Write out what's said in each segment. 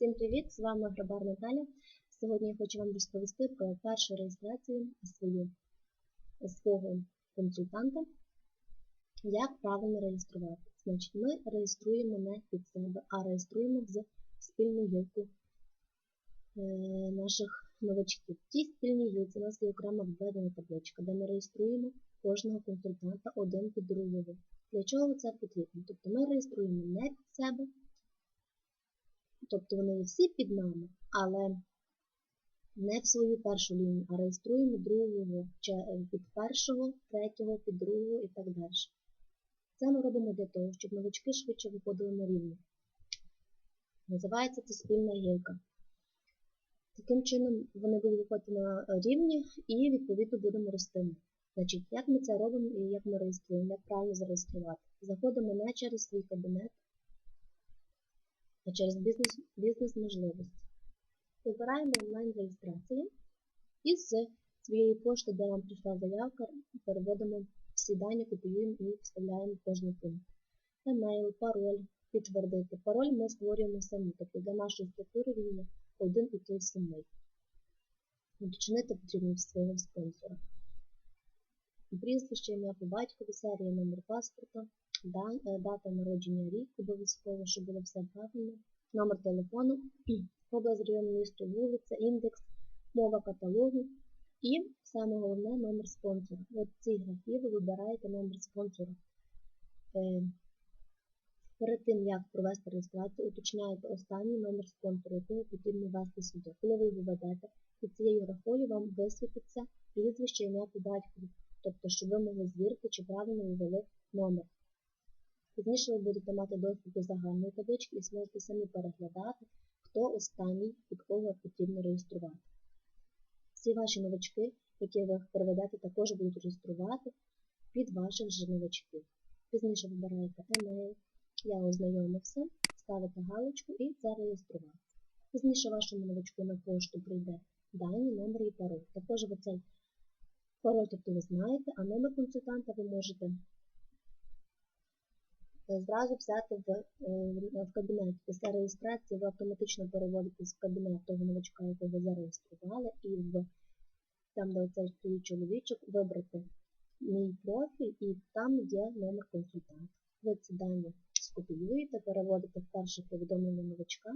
Всім привіт! З вами Грабар Наталя. Сьогодні я хочу вам розповісти про першу реєстрацію свою, свого консультанта. Як правильно реєструвати. Значить, ми реєструємо не під себе, а реєструємо в спільну гілку е, наших новачків. В тій спільній гілці у нас є окрема введена табличка, де ми реєструємо кожного консультанта один під другого. Для чого це потрібно? Тобто ми реєструємо не під себе. Тобто вони всі під нами, але не в свою першу лінію, а реєструємо другого, під першого, третього, під другого і так далі. Це ми робимо для того, щоб новички швидше виходили на рівні. Називається це спільна гілка. Таким чином вони будуть виходити на рівні і, відповідно, будемо рости. Значить, як ми це робимо і як ми реєструємо, як правильно зареєструвати. Заходимо не через свій кабінет, а через бізнес-можливості. Вибираємо онлайн-реєстрацію і з своєї пошти, де вам прийшла заявка, переводимо всі дані, копіюємо і вставляємо кожний пункт. Емейл, пароль, підтвердити. Пароль ми створюємо самі, тобто для нашої структури він є один і той самий. Уточнити потрібно свого спонсора. Прізвище, ім'я по батькові, серія номер паспорта, Е, дата народження рік, обов'язково, щоб було все правильно, номер телефону, область район місто, вулиця, індекс, мова каталогу і саме головне номер спонсора. От ці графі ви вибираєте номер спонсора. Е, перед тим, як провести реєстрацію, уточняєте останній номер спонсора, якого потрібно ввести сюди. Коли ви його ведете, під цією графою вам висвітиться прізвище ім'я по батькові, тобто, щоб ви могли звірити, чи правильно ввели номер. Пізніше ви будете мати доступ до загальної таблички і зможете самі переглядати, хто останній, під кого потрібно реєструвати. Всі ваші новачки, які ви переведете, також будуть реєструвати під ваших же новачків. Пізніше вибираєте емейл, я ознайомився, ставите галочку і зареєструвати. Пізніше вашому новачку на пошту прийде дані, номер і пароль. Також ви цей пароль, тобто ви знаєте, а номер консультанта ви можете зразу взяти в, е, в кабінет. Після реєстрації ви автоматично переводитесь в кабінет того новачка, якого ви зареєстрували, і в там, де оцей стоїть чоловічок, вибрати мій профіль і там є номер консультанта. Ви ці дані скопіюєте, переводите в перше повідомлення новачка,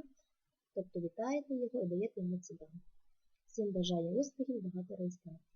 тобто вітаєте його і даєте йому ці дані. Всім бажаю успіхів, багато реєстрацій.